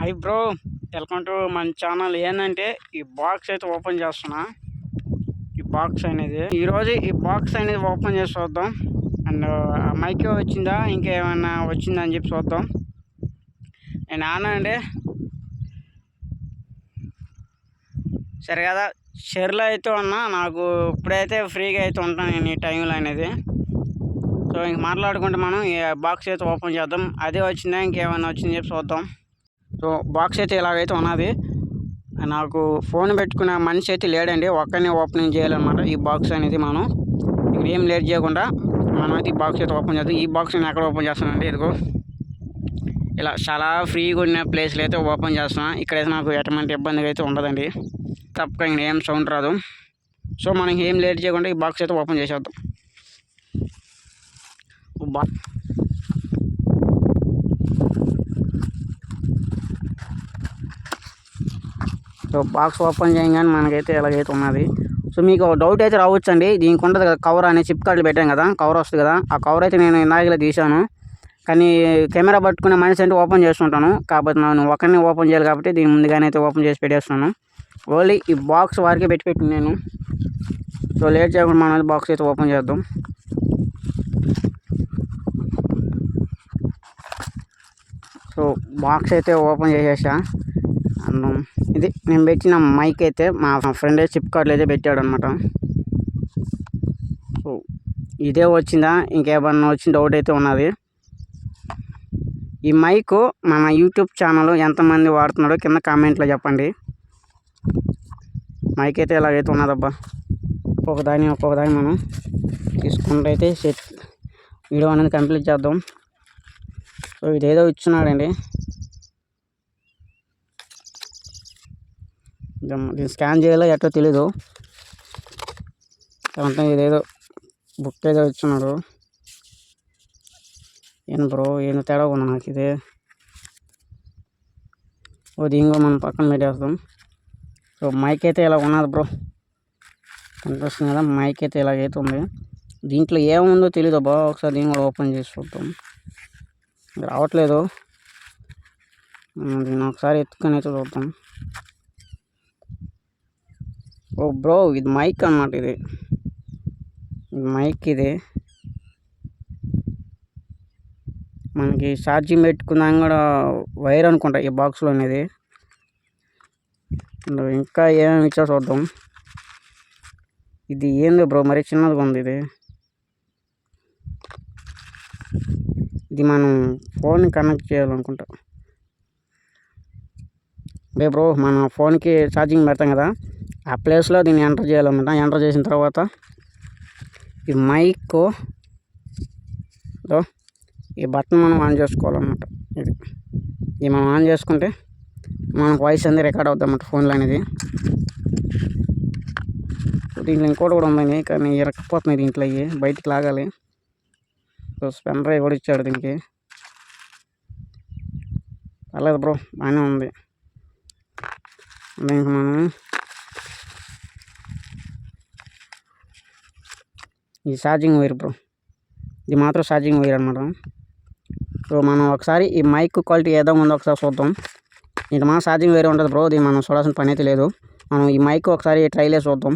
High bro welcome to మన channel ఏంటంటే ఈ బాక్స్ అయితే ఓపెన్ చేస్తున్నా. ఈ బాక్స్ అనేది. ఈరోజు ఈ బాక్స్ అనేది ఓపెన్ చేసి చూద్దాం. అండ్ మైకే వచ్చిందా? ఇంకేమైనా వచ్చిందా అని చెప్పి చూద్దాం. నేను ఆనా అండి. సరే కదా షెర్లో అయితే ఉన్నా. నాకు ఇప్పుడైతే ఫ్రీగా అయితే ఉంటాను నేను ఈ టైంలో అనేది. సో ఇంక మాట్లాడుకుంటే మనం ఈ బాక్స్ అయితే ఓపెన్ చేద్దాం. అదే వచ్చిందా ఇంకేమైనా వచ్చిందని చెప్పి చూద్దాం. సో బాక్స్ అయితే ఇలాగైతే ఉన్నది. నాకు ఫోన్ పెట్టుకున్న మనిషి అయితే లేడండి. ఒక్కనే ఓపెనింగ్ చేయాలన్నమాట ఈ బాక్స్ అనేది మనం. ఇక్కడ ఏం లేట్ చేయకుండా మనం అయితే ఈ బాక్స్ అయితే ఓపెన్ చేద్దాం. ఈ బాక్స్ నేను ఎక్కడ ఓపెన్ చేస్తానండి ఇదిగో. ఇలా చాలా ఫ్రీగా ఉన్న ప్లేస్లు అయితే ఓపెన్ చేస్తున్నాను ఇక్కడైతే నాకు ఎటువంటి ఇబ్బంది అయితే ఉండదండి. తప్పక ఇంకా ఏం సౌండ్ రాదు. సో మనం ఏం లేట్ చేయకుండా ఈ బాక్స్ అయితే ఓపెన్ చేసేద్దాం. బా సో బాక్స్ ఓపెన్ చేయగానే మనకైతే ఎలాగైతే ఉన్నది. సో మీకు డౌట్ అయితే రావచ్చండి. దీనికి ఉంటుంది కదా కవర్ అనే చిప్ కార్డులు పెట్టాం కదా కవర్ వస్తుంది కదా. ఆ కవర్ అయితే నేను ఇందాకలే తీశాను. కానీ కెమెరా పట్టుకునే మనిషి అంటే ఓపెన్ చేస్తుంటాను కాకపోతే నేను ఒకరిని ఓపెన్ చేయాలి కాబట్టి దీని ముందుగానే అయితే ఓపెన్ చేసి పెట్టేస్తున్నాను. ఓన్లీ ఈ బాక్స్ వారికే పెట్టి పెట్టి నేను. సో లేట్ చేయకుండా మనం బాక్స్ అయితే ఓపెన్ చేద్దాం. సో బాక్స్ అయితే ఓపెన్ చేసేసా. అన్నాం ఇది. నేను పెట్టిన మైక్ అయితే మా ఫ్రెండ్ చిప్ కార్డులు అయితే పెట్టాడు అనమాట సో ఇదే వచ్చిందా? ఇంకేమన్నా వచ్చిన డౌట్ అయితే ఉన్నది. ఈ మైక్ మన యూట్యూబ్ ఛానల్ ఎంతమంది వాడుతున్నాడో కింద కామెంట్లో చెప్పండి. మైక్ అయితే ఎలాగైతే ఉన్నదబ్బా? ఒక్కొక్క దాని ఒక్కొక్క దాని మనం తీసుకుంటే అయితే సెట్ వీడియో అనేది కంప్లీట్ చేద్దాం. సో ఇదేదో ఇచ్చున్నాడండి దీన్ని స్కాన్ చేయాలో ఎట్టో తెలీదు. అంటే ఇదేదో బుక్ ఏదో ఇచ్చున్నాడు ఏం బ్రో ఏం తేడా ఉన్నా నాకు ఇది ఓ దీంగో మనం పక్కన పెట్టేస్తాం సో మైక్ అయితే ఇలా ఉన్నది బ్రో. కనిపిస్తుంది కదా మైక్ అయితే ఇలాగైతే ఉంది. దీంట్లో ఏముందో తెలీదు బా ఒకసారి దీన్ని కూడా ఓపెన్ చేసి చూద్దాం. రావట్లేదు. దీన్ని ఒకసారి ఎత్తుకొని అయితే చూద్దాం. ఓ బ్రో ఇది మైక్ అన్నమాట ఇది. మైక్ ఇది. మనకి ఛార్జింగ్ పెట్టుకుందాం కూడా వైర్ అనుకుంటా ఈ బాక్స్లో అనేది. ఇంకా ఏమేమి ఇచ్చా చూద్దాం. ఇది ఏంది బ్రో మరి చిన్నదిగా ఉంది ఇది. ఇది మనం ఫోన్ కనెక్ట్ చేయాలనుకుంటా. అదే బ్రో మన ఫోన్కి ఛార్జింగ్ పెడతాం కదా. ఆ ప్లేస్లో దీన్ని ఎంటర్ చేయాలన్నమాట. ఎంటర్ చేసిన తర్వాత ఈ మైక్ ఈ బటన్ మనం ఆన్ చేసుకోవాలన్నమాట. ఇది. ఇది మనం ఆన్ చేసుకుంటే మనకు వాయిస్ అనేది రికార్డ్ అవుతుంది అన్నమాట ఫోన్లో అనేది దీంట్లో ఇంకోటి కూడా ఉందండి కానీ ఇరకపోతున్నాయి దీంట్లో అవి బయటికి లాగాలి. స్పెన్ డ్రైవ్ కూడా ఇచ్చాడు దీనికి. పర్లేదు బ్రో బాగానే ఉంది. దీనికి మనం ఇది ఛార్జింగ్ వైర్ బ్రో ఇది మాత్రం ఛార్జింగ్ వైర్ అనమాట సో మనం ఒకసారి ఈ మైక్ క్వాలిటీ ఏదో ఉందో ఒకసారి చూద్దాం. ఇది మన ఛార్జింగ్ వైర్ ఉంటుంది బ్రో ఇది మనం చూడాల్సిన పని అయితే లేదు. మనం ఈ మైక్ ఒకసారి ట్రైలే చూద్దాం.